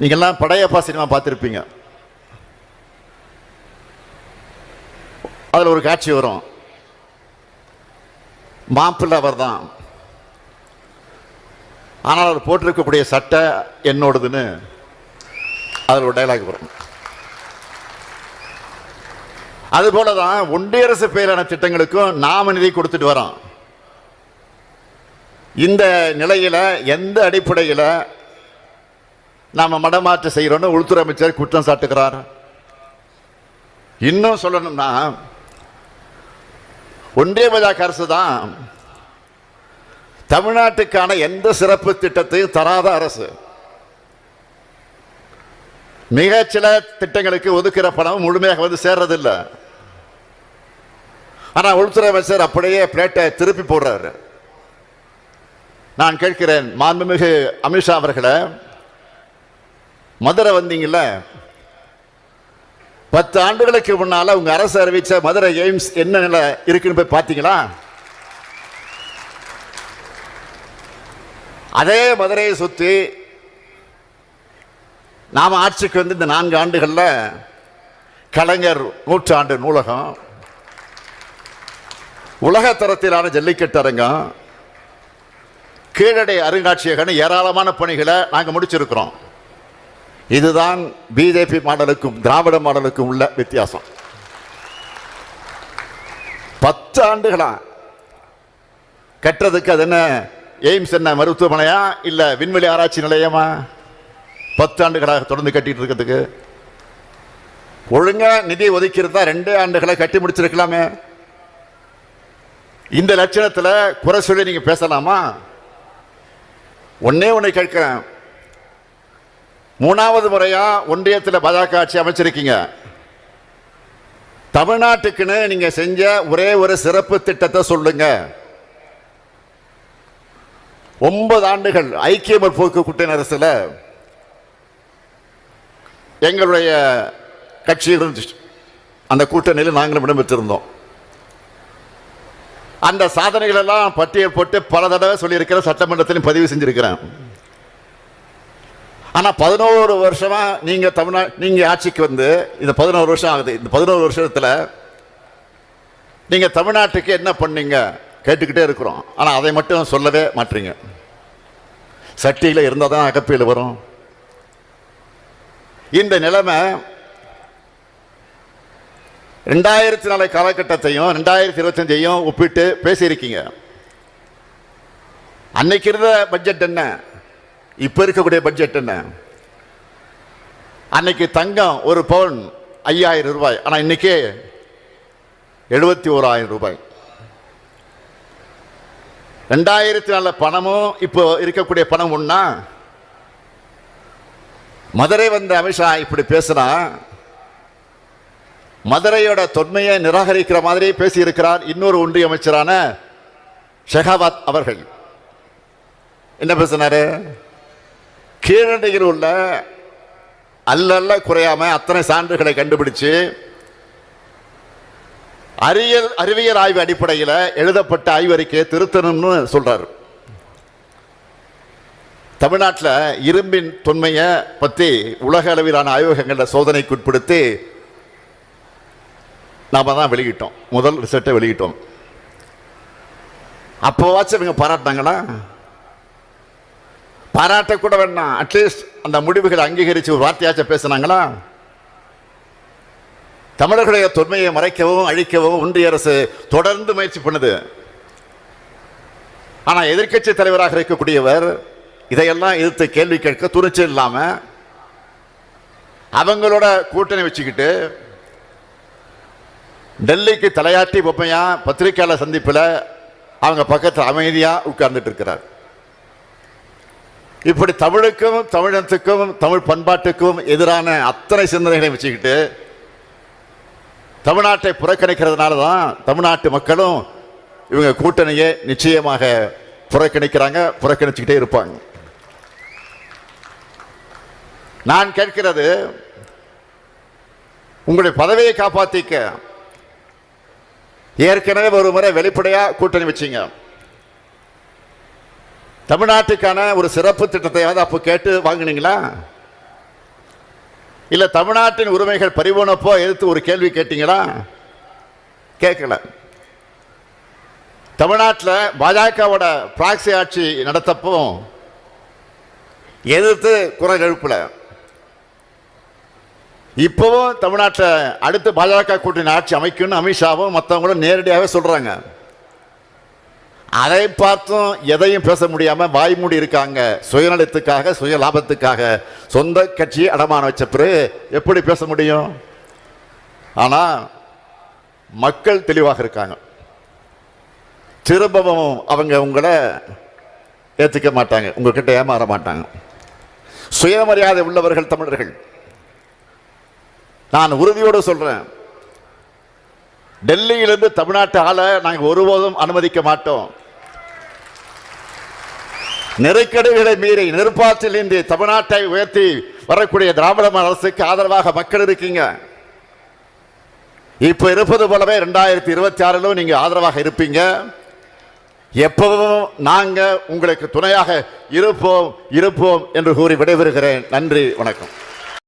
நீங்கள்லாம் படையப்பா சினிமா பார்த்துருப்பீங்க. அதில் ஒரு காட்சி வரும். மாப்பிள்ளை அவர் தான் ஆனால் அவர் போட்டிருக்கக்கூடிய சட்டை என்னோடதுன்னு அதில் ஒரு டைலாக் வரும். அதுபோல தான் ஒன்றிய அரசு பெயரான திட்டங்களுக்கும் நாம நிதி கொடுத்துட்டு வரோம் இந்த நிலையில் எந்த அடிப்படையில் நாம் மடமாற்றம் செய்கிறோன்னு உள்துறை அமைச்சர் குற்றம் சாட்டுகிறார். இன்னும் சொல்லணும்னா ஒன்றிய பாஜக அரசு தான் தமிழ்நாட்டுக்கான எந்த சிறப்பு திட்டத்தையும் தராத அரசு. மிக சில திட்டங்களுக்கு ஒதுக்கிற பணம் முழுமையாக வந்து சேர்றதில்லை. ஆனால் உள்துறை அமைச்சர் அப்படியே பிளேட்டை திருப்பி போடுறாரு. நான் கேட்கிறேன் மாண்புமிகு அமித்ஷா அவர்களை மதுரை வந்தீங்கள பத்து ஆண்டுகளுக்கு முன்னால் உங்கள் அரசு அறிவித்த மதுரை எய்ம்ஸ் என்ன நிலை இருக்குன்னு போய் பார்த்தீங்களா? அதே மதுரையை சுற்றி நாம் ஆட்சிக்கு வந்து இந்த நான்கு ஆண்டுகளில் கலைஞர் நூற்றாண்டு நூலகம் உலகத்தரத்திலான ஜல்லிக்கட்டு அரங்கம் கீழடை அருங்காட்சியகன்னு ஏராளமான பணிகளை நாங்கள் முடிச்சிருக்கிறோம். இதுதான் பிஜேபி மாடலுக்கும் திராவிட மாடலுக்கும் உள்ள வித்தியாசம். பத்து ஆண்டுகளா? கட்டுறதுக்கு அது என்ன? எய்ம்ஸ் என்ன மருத்துவமனையா? இல்ல விண்வெளி ஆராய்ச்சி நிலையமா? பத்து ஆண்டுகளாக தொடர்ந்து கட்டிட்டு இருக்கிறதுக்கு. ஒழுங்கா நிதி ஒதுக்கியிருந்தா ரெண்டே ஆண்டுகளை கட்டி முடிச்சிருக்கலாமே. இந்த லட்சணத்தில் குறை சொல்லி நீங்க பேசலாமா? ஒன்னே ஒன்று கேட்கிறேன். மூணாவது முறையா ஒன்றியத்தில் பாஜக ஆட்சி அமைச்சிருக்கீங்க. தமிழ்நாட்டுக்குன்னு நீங்க செஞ்ச ஒரே ஒரு சிறப்பு திட்டத்தை சொல்லுங்க. ஒன்பது ஆண்டுகள் ஐக்கிய முற்போக்கு கூட்டணி அரசுல எங்களுடைய கட்சி இருந்துச்சு. அந்த கூட்டணியில் நாங்களும் இடம்பெற்றிருந்தோம் அந்த சாதனைகள் எல்லாம் பட்டியல் போட்டு பல தடவை சொல்லியிருக்கிற சட்டமன்றத்திலும் பதிவு செஞ்சிருக்கிறேன். ஆனால் பதினோரு வருஷமாக நீங்கள் தமிழ்நா நீங்கள் ஆட்சிக்கு வந்து இந்த பதினோரு வருஷம் ஆகுது. இந்த பதினோரு வருஷத்தில் நீங்கள் தமிழ்நாட்டுக்கு என்ன பண்ணீங்க? கேட்டுக்கிட்டே இருக்கிறோம். ஆனால் அதை மட்டும் சொல்லவே மாட்டீங்க சட்டியில் இருந்தால் தான் அகப்பியில் வரும். இந்த நிலைமை ரெண்டாயிரத்தி நாலு காலகட்டத்தையும் ரெண்டாயிரத்தி இருபத்தஞ்சையும் ஒப்பிட்டு பேசியிருக்கீங்க. அன்னைக்கு இருந்த பட்ஜெட் என்ன? இப்ப இருக்கக்கூடிய பட்ஜெட் என்ன? அன்னைக்கு தங்கம் ஒரு பவுன் ஐயாயிரம் ரூபாய். ஆனா இன்னைக்கே எழுபத்தி ஓராயிரம் ரூபாய். ரெண்டாயிரத்தி நாலு பணமும் இப்போ இருக்கக்கூடிய பணம் ஒண்ணா? மதுரை வந்த அமித்ஷா இப்படி பேசுனா மதுரையோட தொன்மையை நிராகரிக்கிற மாதிரி பேசியிருக்கிறார் இன்னொரு ஒன்றிய அமைச்சரான ஷெகாவத் அவர்கள். என்ன பேசினாரு? கீழடியில் உள்ள அல்லல்ல குறையாம அத்தனை சான்றுகளை கண்டுபிடிச்சு அறிவியல் அறிவியல் ஆய்வு அடிப்படையில் எழுதப்பட்ட ஆய்வறிக்கையை திருத்தணும்னு சொல்றாரு. தமிழ்நாட்டில் இரும்பின் தொன்மையை பற்றி உலக அளவிலான ஆய்வகங்களில் சோதனைக்கு உட்படுத்தி நாம் தான் வெளியிட்டோம். முதல் ரிசல்ட்டை வெளியிட்டோம். அப்போவாச்சும் இவங்க பாராட்டினாங்களா? பாராட்ட கூட வேண்டாம். அட்லீஸ்ட் அந்த முடிவுகளை அங்கீகரித்து ஒரு வார்த்தையாச்சும் பேசினாங்களா? தமிழர்களுடைய தொன்மையை மறைக்கவும் அழிக்கவும் ஒன்றிய அரசு தொடர்ந்து முயற்சி பண்ணுது. ஆனால் எதிர்க்கட்சி தலைவராக இருக்கக்கூடியவர் இதையெல்லாம் எதிர்த்து கேள்வி கேட்க துணிச்சல் இல்லாமல் அவங்களோட கூட்டணி வச்சுக்கிட்டு டெல்லிக்கு தலையாட்டி பொம்மையா பத்திரிகையாளர் சந்திப்பில் அவங்க பக்கத்தில் அமைதியாக உட்கார்ந்துட்டு இருக்கிறார். இப்படி தமிழுக்கும் தமிழத்துக்கும் தமிழ் பண்பாட்டுக்கும் எதிரான அத்தனை சிந்தனைகளை வச்சுக்கிட்டு தமிழ்நாட்டை புறக்கணிக்கிறதுனால தான் தமிழ்நாட்டு மக்களும் இவங்க கூட்டணியை நிச்சயமாக புறக்கணிக்கிறாங்க புறக்கணிச்சுக்கிட்டே இருப்பாங்க. நான் கேட்கிறது உங்களுடைய பதவியை காப்பாற்றிக்க ஏற்கனவே ஒரு முறை வெளிப்படையாக கூட்டணி வச்சீங்க. தமிழ்நாட்டுக்கான ஒரு சிறப்பு திட்டத்தையாவது அப்போ கேட்டு வாங்கினீங்களா? இல்லை தமிழ்நாட்டின் உரிமைகள் பறிபோனப்போ எதிர்த்து ஒரு கேள்வி கேட்டீங்களா? கேட்கல. தமிழ்நாட்டில் பாஜகவோட பிராக்சி ஆட்சி நடத்தப்போ எதிர்த்து குரல் எழுப்பல. இப்போவும் தமிழ்நாட்டில் அடுத்து பாஜக கூட்டணி ஆட்சி அமைக்கும்னு அமித்ஷாவும் மற்றவங்களும் நேரடியாகவே சொல்கிறாங்க அதை பார்த்தும் எதையும் பேச முடியாம வாய்மூடி இருக்காங்க. சுயநலத்துக்காக சுய லாபத்துக்காக சொந்த கட்சியை அடமானம் வச்ச பிறகு எப்படி பேச முடியும்? ஆனா மக்கள் தெளிவாக இருக்காங்க. திரும்பவும் அவங்க உங்களை ஏற்றுக்க மாட்டாங்க. உங்ககிட்ட ஏமாற மாட்டாங்க. சுயமரியாதை உள்ளவர்கள் தமிழர்கள். நான் உறுதியோடு சொல்றேன். டெல்லியிலிருந்து தமிழ்நாட்டு ஆளை நாங்கள் ஒருபோதும் அனுமதிக்க மாட்டோம். நெருக்கடிகளை மீறி நெருப்பாற்றில் இன்றி தமிழ்நாட்டை உயர்த்தி வரக்கூடிய திராவிட அரசுக்கு ஆதரவாக மக்கள் இருக்கீங்க. இப்ப இருப்பது போலவே ரெண்டாயிரத்தி இருபத்தி ஆறிலும் நீங்க ஆதரவாக இருப்பீங்க. எப்பவும் நாங்கள் உங்களுக்கு துணையாக இருப்போம் இருப்போம் என்று கூறி விடைபெறுகிறேன். நன்றி வணக்கம்.